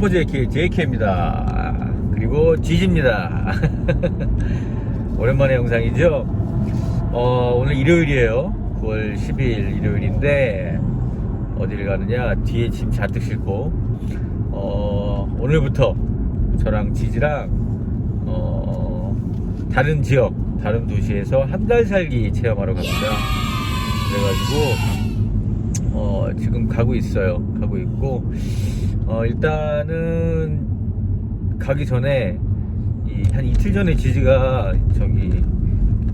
JK, JK입니다. 그리고 지지입니다. 오랜만에 영상이죠? 어, 오늘 일요일이에요. 9월 10일 일요일인데, 어디를 가느냐? 뒤에 짐 잔뜩 싣고, 어, 오늘부터 저랑 지지랑, 어, 다른 지역, 다른 도시에서 한 달 살기 체험하러 갑니다. 그래가지고, 어, 지금 가고 있어요. 가고 있고, 어, 일단은 가기 전에 이, 한 이틀 전에 지지가 저기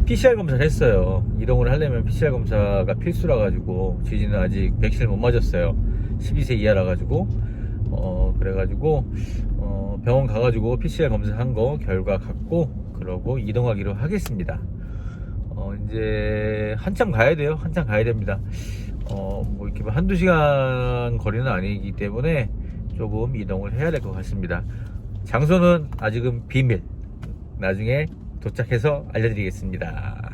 PCR 검사를 했어요. 이동을 하려면 PCR 검사가 필수라 가지고 지지는 아직 백신을 못 맞았어요. 12세 이하라 가지고 어 그래가지고 어, 병원 가가지고 PCR 검사한 거 결과 갖고 그러고 이동하기로 하겠습니다. 어, 이제 한참 가야 돼요. 한참 가야 됩니다. 어, 뭐 이렇게 뭐 한두 시간 거리는 아니기 때문에 조금 이동을 해야 될 것 같습니다. 장소는 아직은 비밀. 나중에 도착해서 알려드리겠습니다.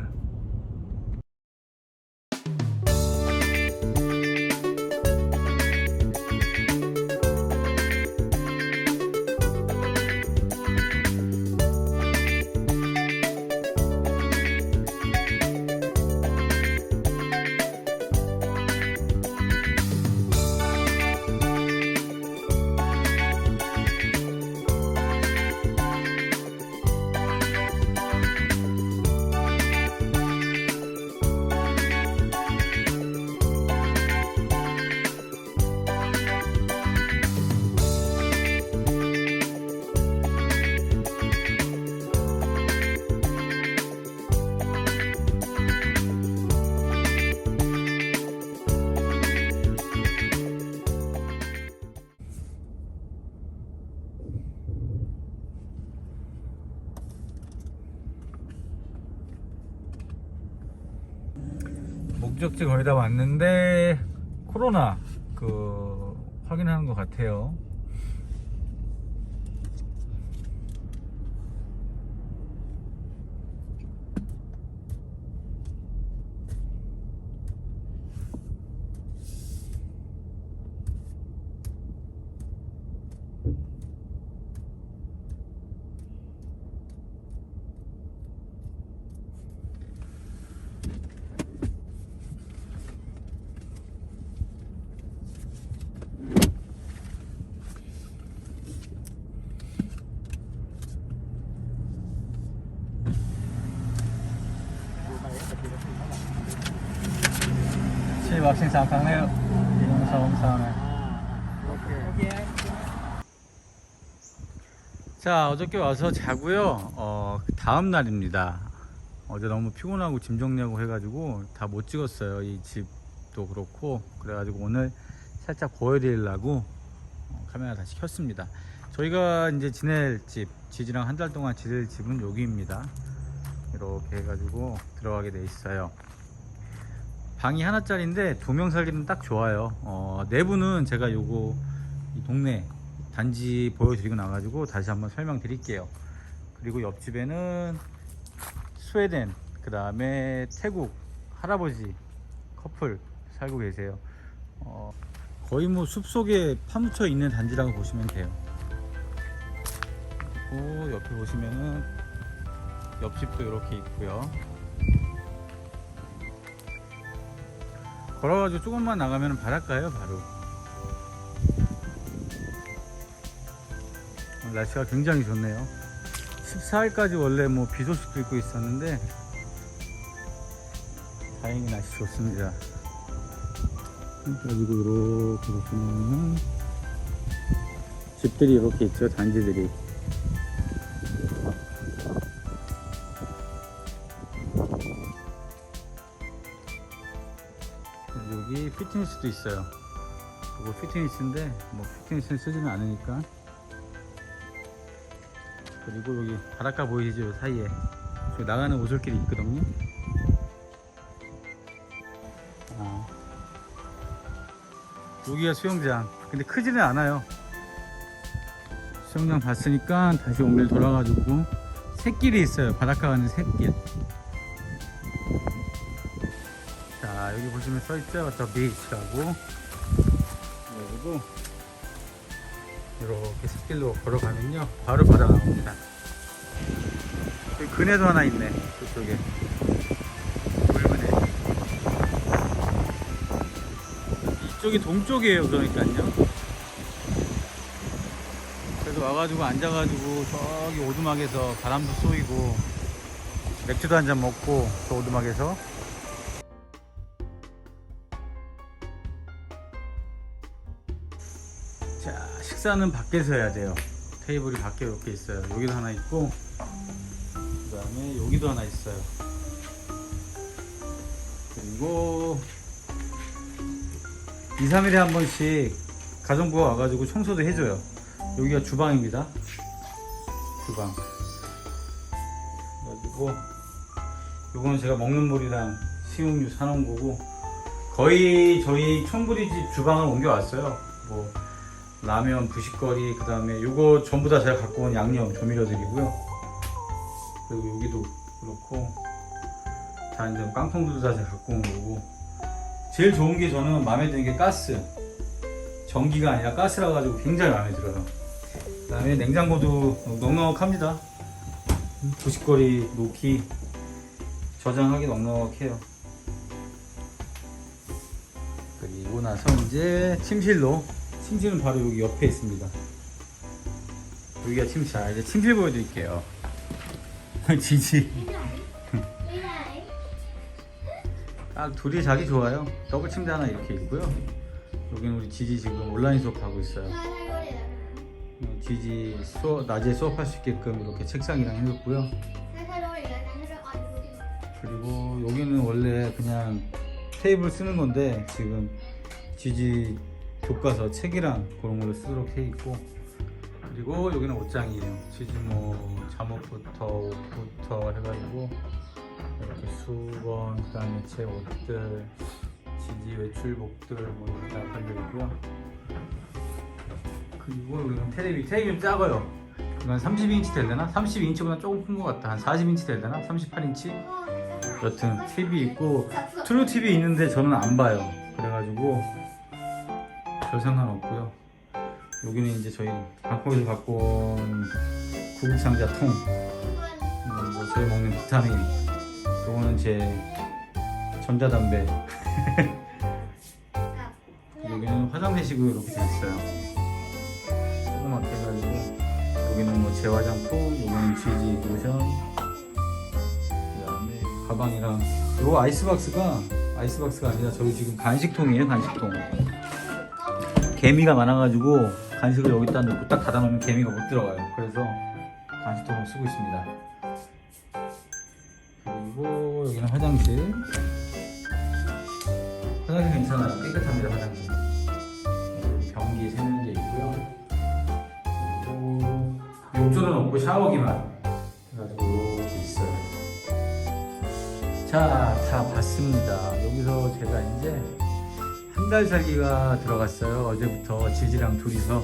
목적지 거의 다 왔는데 코로나 그 확인하는 것 같아요. 칠 왁싱 3ครั้งแล้ว 자 어저께 와서 자고요 어 다음 날입니다 어제 너무 피곤하고 짐 정리하고 해가지고 다 못 찍었어요 이 집도 그렇고 그래가지고 오늘 살짝 보여드리려고 어, 카메라 다시 켰습니다 저희가 이제 지낼 집 지지랑 한 달 동안 지낼 집은 여기입니다 이렇게 해가지고 들어가게 돼 있어요 방이 하나짜리인데 두 명 살기는 딱 좋아요. 어, 내부는 제가 요거 이 동네 단지 보여드리고 나가지고 다시 한번 설명드릴게요. 그리고 옆집에는 스웨덴, 그 다음에 태국 할아버지 커플 살고 계세요. 어, 거의 뭐 숲속에 파묻혀 있는 단지라고 보시면 돼요. 그리고 옆에 보시면은 옆집도 이렇게 있고요. 걸어가지고 조금만 나가면 바닷가예요 바로. 날씨가 굉장히 좋네요. 14일까지 원래 뭐 비 소식도 있고 있었는데 다행히 날씨 좋습니다. 그리고 이렇게 보시면 집들이 이렇게 있죠 단지들이 피트니스도 있어요. 그거 피트니스인데 뭐 피트니스는 쓰지는 않으니까. 그리고 여기 바닷가 보이시죠? 요 사이에 저기 나가는 오솔길이 있거든요. 아. 여기가 수영장. 근데 크지는 않아요. 수영장 봤으니까 다시 옹길 돌아가지고 샛길이 있어요. 바닷가 가는 샛길. 보시면 써있죠 더 비치라고. 그리고 이렇게 숲길로 걸어가면요 바로 바다 나옵니다. 여기 그네도 하나 있네 그쪽에. 붉은애 이쪽이 동쪽이에요 그러니까요. 그래서 와가지고 앉아가지고 저기 오두막에서 바람도 쏘이고 맥주도 한 잔 먹고 저 오두막에서 식사는 밖에서 해야 돼요. 테이블이 밖에 이렇게 있어요. 여기도 하나 있고 그 다음에 여기도 하나 있어요. 그리고 2, 3일에 한 번씩 가정부가 와가지고 청소도 해줘요. 여기가 주방입니다. 주방. 그래가지고 요거는 제가 먹는 물이랑 식용유 사놓은 거고 거의 저희 촌부리 집 주방을 옮겨왔어요. 뭐 라면, 부식거리, 그 다음에 요거 전부 다 제가 갖고 온 양념, 조미료들이고요. 그리고 여기도 그렇고, 다 이제 깡통들도 다 제가 갖고 온 거고. 제일 좋은 게 저는 마음에 드는 게 가스. 전기가 아니라 가스라 가지고 굉장히 마음에 들어요. 그 다음에 냉장고도 넉넉합니다. 부식거리 놓기, 저장하기 넉넉해요. 그리고 나서 이제 침실로 침실은 바로 여기 옆에 있습니다. 여기가 침실. 아, 이제 침실 보여드릴게요. 지지. 딱 둘이 자기 좋아요. 더블 침대 하나 이렇게 있고요. 여기는 우리 지지 지금 온라인 수업 하고 있어요. 어, 지지 수업, 낮에 수업할 수 있게끔 이렇게 책상이랑 해놓고요. 그리고 여기는 원래 그냥 테이블 쓰는 건데 지금 지지 교과서 책이랑 그런 걸로 쓰도록 해 있고 그리고 여기는 옷장이에요 지지 뭐 잠옷부터 옷부터 해가지고 이렇게 수건 그다음에 제 옷들 지지 외출복들 뭐 이렇게 다 걸려 있고요 그리고 여기는 테레비 테레비는 작아요 이건 32인치 될려나? 32인치보다 조금 큰 것 같다 한 40인치 될려나? 38인치? 여튼 TV 있고 트루 TV 있는데 저는 안 봐요. 그래가지고 별 상관 없고요. 여기는 이제 저희 방콕에서 갖고 온 구급 상자 통, 음, 뭐 저희 먹는 비타민, 요거는 제 전자담배. 여기는 화장대식으로 이렇게 돼 있어요. 조그맣게 해가지고 여기는 뭐 재화장품, 여기는 GG 로션. 그다음에 가방이랑 요 아이스박스가 아이스박스가 아니라 저희 지금 간식통이에요 간식통 개미가 많아가지고 간식을 여기다 넣고 딱 닫아놓으면 개미가 못 들어가요. 그래서 간식통을 쓰고 있습니다. 그리고 여기는 화장실. 화장실 괜찮아요. 깨끗합니다 화장실. 여기 변기 세면대 있고요. 그리고 욕조는 없고 샤워기만 이렇게 있어요. 자, 다 봤습니다. 여기서 제가 이제 한 달 살기가 들어갔어요. 어제부터 지지랑 둘이서.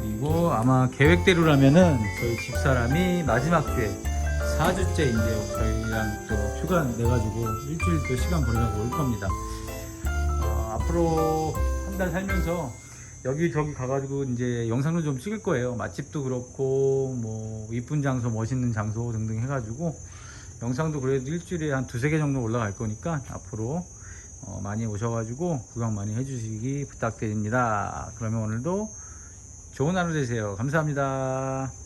그리고 아마 계획대로라면은 저희 집사람이 마지막 주에 4주째 이제 저희랑 또 휴가 내가지고 일주일 또 시간 보내려고 올 겁니다. 어, 앞으로 한 달 살면서 여기저기 가가지고 이제 영상도 좀 찍을 거예요. 맛집도 그렇고, 뭐, 이쁜 장소, 멋있는 장소 등등 해가지고, 영상도 그래도 일주일에 한 두세 개 정도 올라갈 거니까 앞으로 어, 많이 오셔가지고 구경 많이 해주시기 부탁드립니다. 그러면 오늘도 좋은 하루 되세요. 감사합니다.